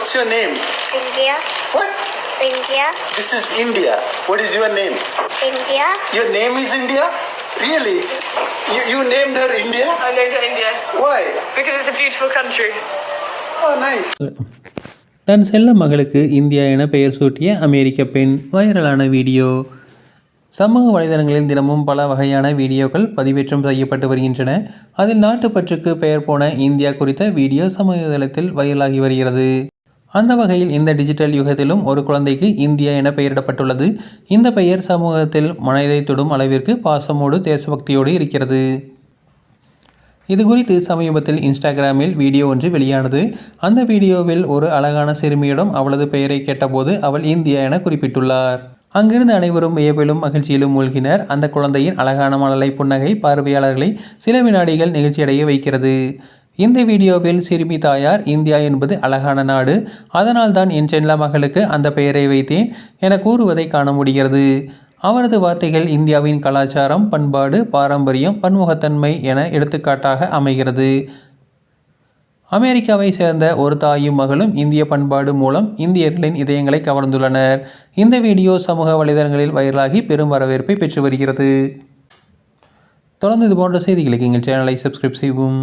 What's your name? India, What? India, This is India. What is your name? India. Your name is India? Really? You, you named her India? I named it India Why? because it's a beautiful country. Oh, nice. தன் செல்ல மகளுக்கு India என பெயர் சூட்டிய அமெரிக்க பெண் வைரலான video சமூக வலைதளங்களில் தினமும் பல வகையான வீடியோக்கள் பதிவேற்றம் செய்யப்பட்டு வருகின்றன அதில் நாட்டுப்பற்றுக்கு பெயர் போன இந்தியா குறித்த வீடியோ சமூக தளத்தில் வைரலாகி வருகிறது அந்த வகையில் இந்த டிஜிட்டல் யுகத்திலும் ஒரு குழந்தைக்கு இந்தியா என பெயரிடப்பட்டுள்ளது. இந்த பெயர் சமூகத்தில் மனதை தொடும் அளவிற்கு பாசமோடு தேசபக்தியோடு இருக்கிறது. இது குறித்து சமீபத்தில் இன்ஸ்டாகிராமில் வீடியோ ஒன்று வெளியானது. அந்த வீடியோவில் ஒரு அழகான சிறுமியிடம் அவளது பெயரை கேட்டபோது அவள் இந்தியா என குறிப்பிட்டுள்ளார். அங்கிருந்து அனைவரும் வியப்பிலும் மகிழ்ச்சியிலும் மூழ்கினர். அந்த குழந்தையின் அழகான மழலை புன்னகை பார்வையாளர்களை சில வினாடிகள் நிகழ்ச்சியடைய வைக்கிறது. இந்த வீடியோவில் சிறுமி தாயார் இந்தியா என்பது அழகான நாடு. அதனால்தான் என் செல்ல மகளுக்கு அந்த பெயரை வைத்தேன் என கூறுவதை காண முடிகிறது. அவரது வார்த்தைகள் இந்தியாவின் கலாச்சாரம் பண்பாடு பாரம்பரியம் பன்முகத்தன்மை என எடுத்துக்காட்டாக அமைகிறது. அமெரிக்காவை சேர்ந்த ஒரு தாயும் மகளும் இந்திய பண்பாடு மூலம் இந்தியர்களின் இதயங்களை கவர்ந்துள்ளனர். இந்த வீடியோ சமூக வலைதளங்களில் வைரலாகி பெரும் வரவேற்பை பெற்று வருகிறது. தொடர்ந்து இது போன்ற செய்திகளுக்கு எங்கள் சேனலை சப்ஸ்கிரைப் செய்வோம்